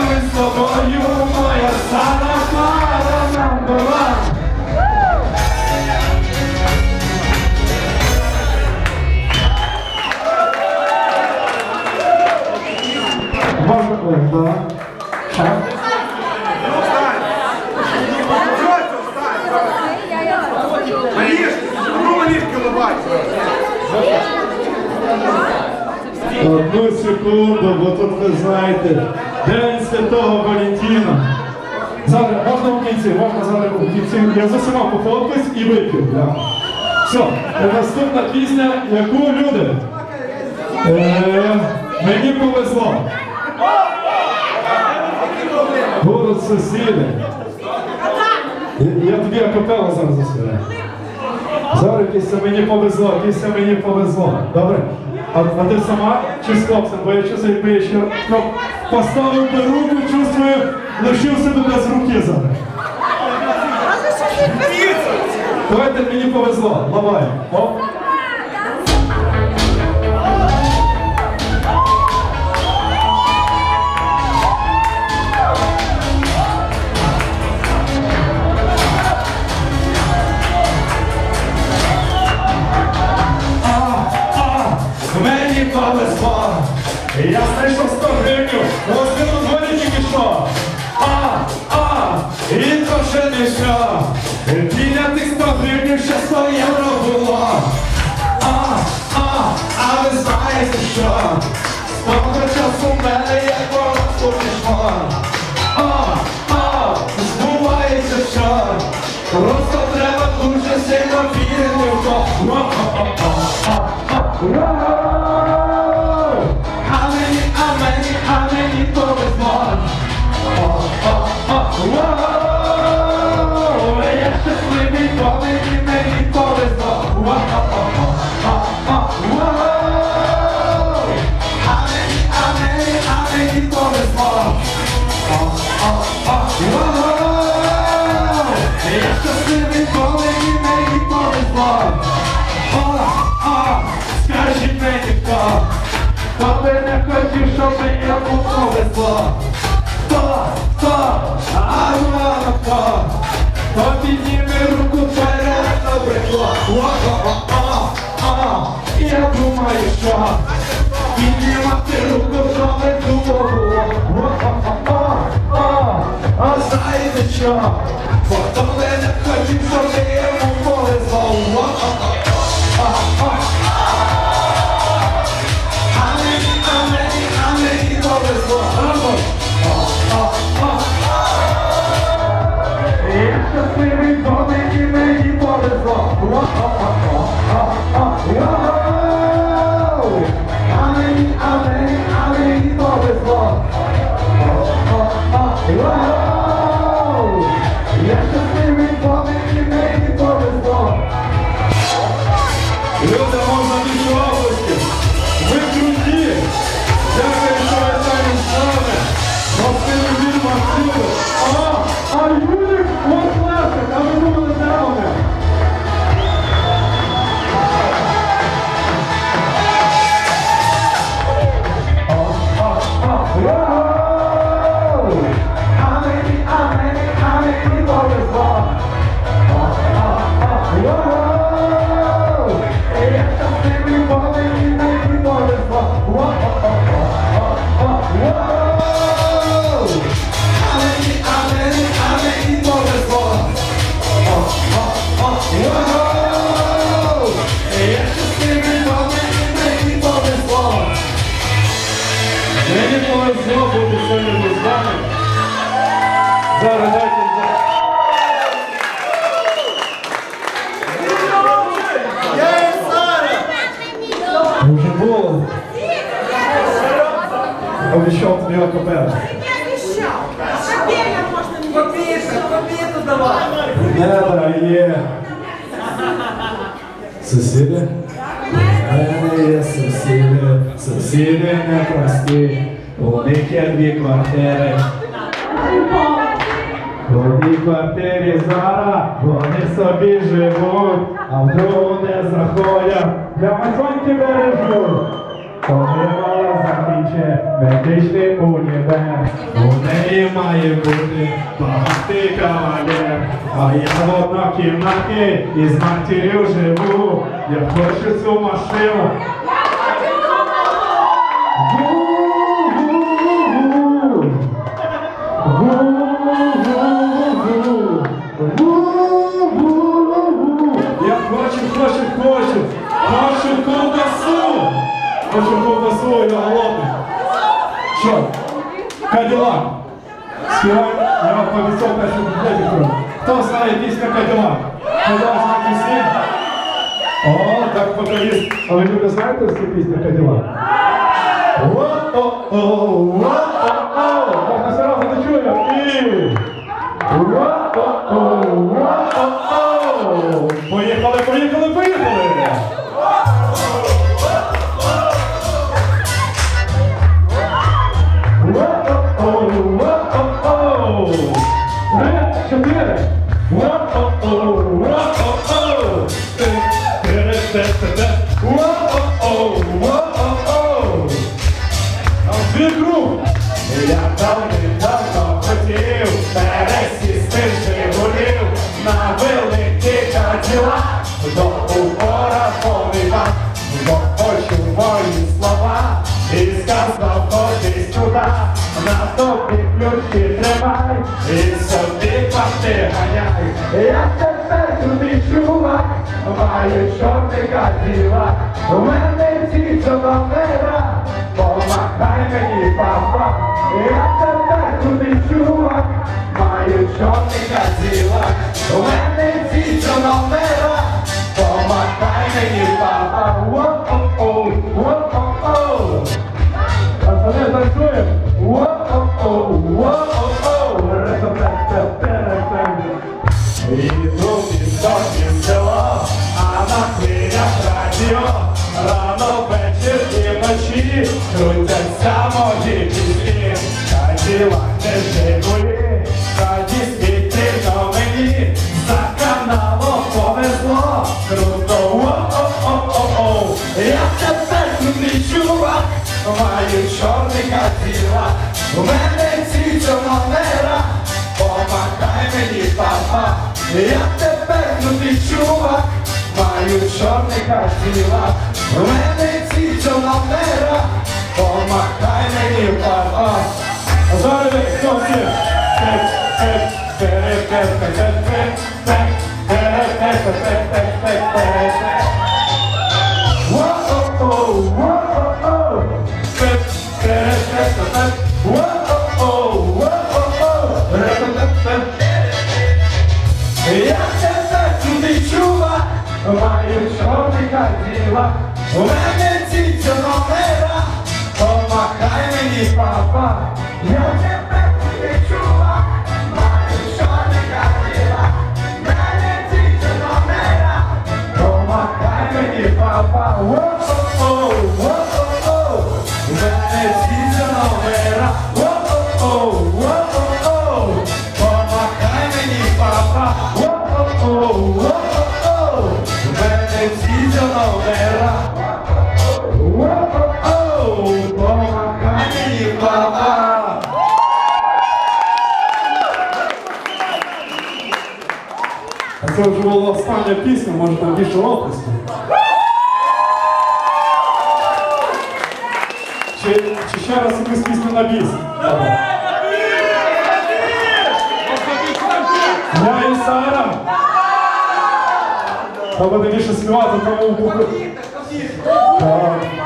ми з тобою, моя стара пара номер one. Можна в кінці, можна зараз в кінці. Я за усіма пофоткаюсь і вип'ю. Все, наступна пісня, яку люди. Е, мені повезло. Будуть сусіди. Я, тобі акапелла зараз заспіваю. Зараз після мені повезло, після мені повезло. Добре? А, а ти сама чи з хлопцем? Бо я чувствую, якби я ще ну, поставив би руку, лишився без руки зараз. Давайте мені повезло. Лавай. Оп. Мені повезло, я знайшов 100 гривню, що. Біля тих 100 гривень ще 100 євро було. А, а, а ви знаєте що? Того часу в мене як воно пішло. А, а, збувається що? Просто треба дуже сильно вірити в то. Хто би не хотів, щоб йому повезло. Хто, хто, а хто, хто підніме руку вперед на брекло. О, о, о, о, о, я думаю, що піднімати руку то не думало. О, о, о, о, о, а знаєте що? Хто би не хотів, щоб йому Мені повезло бути сьогодні з вами. Зараз дайте. Уже було. Обіцяв тобі акапелла. Копійку, копійку давай. Не дає. Сусіди? мене є сусіди, сусіди непрості, Є дві квартири. В одній квартирі зараз вони собі живуть, а в другу не заходять, для масоньки бережуть. Отримала закінче медичний універ, у неї має бути багатий кавалер, а я в однокімнаті із матір'ю живу, я хочу цю машину. Яка команда? Подав пісні? О, так покажіть. А ви любите знаєте всі пісні Каділа? О-о-о, о-о-о, так на все разу не чуємо. І... О-о-о, о-о-о. Поїхали, поїхали, поїхали! Я давним-давно хотів пересісти Жигулів на великий каділак до упора повіка, бо почув мої слова і сказав, ходи сюди, на тобі ключі собі ганяй. Я тепер туди чувак, маю чорний каділак, у мене ці чоловіра, помахай мені, папа, я тепер туди чувак, маю чорний каділак, у мене ці чоловіра, помахай мені, папа, Воу-оу, воу-оу. Пацани, танцюємо. чорника тіла, у мене ці манера, помагай мені, папа, я тепер тут чувак, маю чорника тіла, у мене ці манера, помагай мені, папа. Зараз хлопці, Whoa, oh, oh, whoa, oh, oh. lewa Umeme de no lewa Pomachajmy mi papa mas nie będę czuła Maruszony karywa Umeme cicho não lewa Pomachajmy mi de papai. Вже була остання пісня, може там більше оплеску. Чи, чи ще раз якусь пісню на біс? Я і Сара. Та буде більше співати, тому. Так.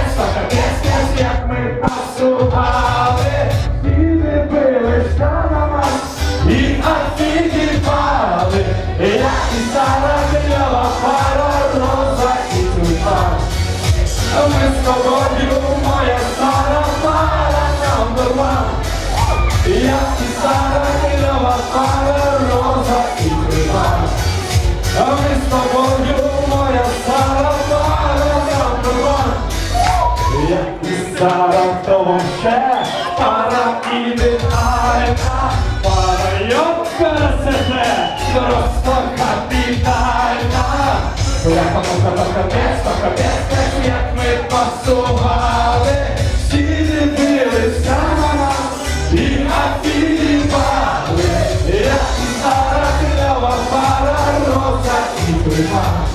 стара, то ще пара і ідеальна, пара йопка себе, просто капітальна. Бляха, муха, то капець, то капець, капець, як ми пасували, всі дивилися на нас і офігівали. Як стара кльова пара, роза і тюльпан.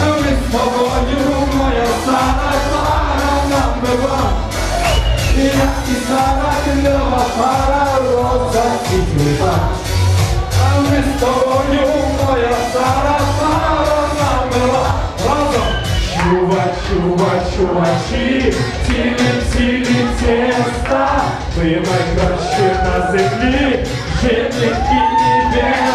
Ми з тобою, Я і стара кльова пара, роза і тюльпан. А ми з тобою, моя стара пара, number one. Разом. Чува, чува, чувачі, цілі, цілі тіста, ви найкраще на землі, житники небеса.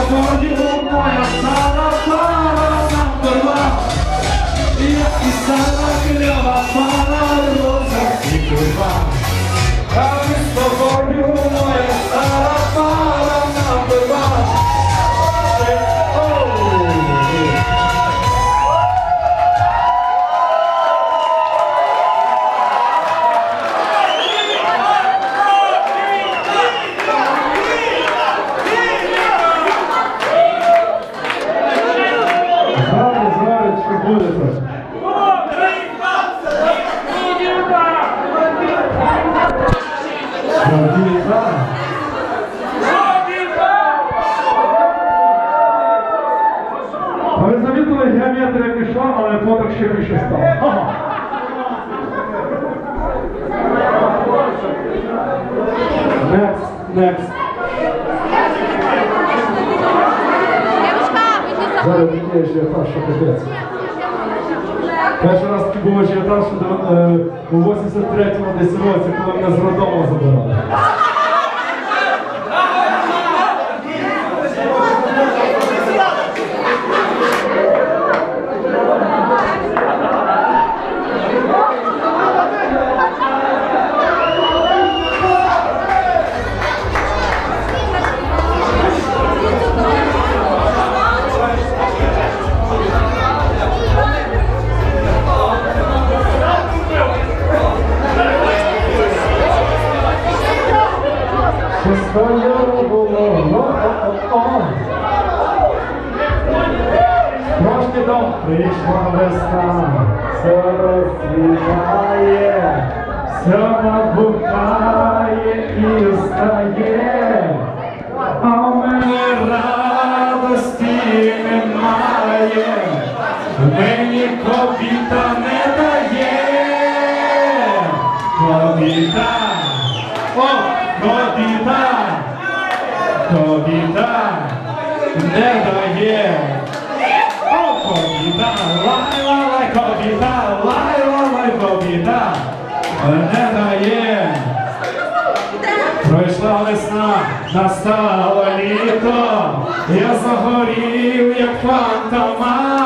Ми пішла, але фоток ще більше. Ага. Next, next. Зараз такий ажіотаж, що капець. Перший раз такий був ажіотаж, що е, у 83-му десь році, коли мене з роддому забирали. Трошки до прийшла весна, все розцвітає, все набухає і встає, а мене радості немає, мені кобіта кобіта не дає. О, побіда, лай, лай, кобіта, лай, лай, кобіта, не дає. Пройшла весна, настало літо, я загорів, як фантома.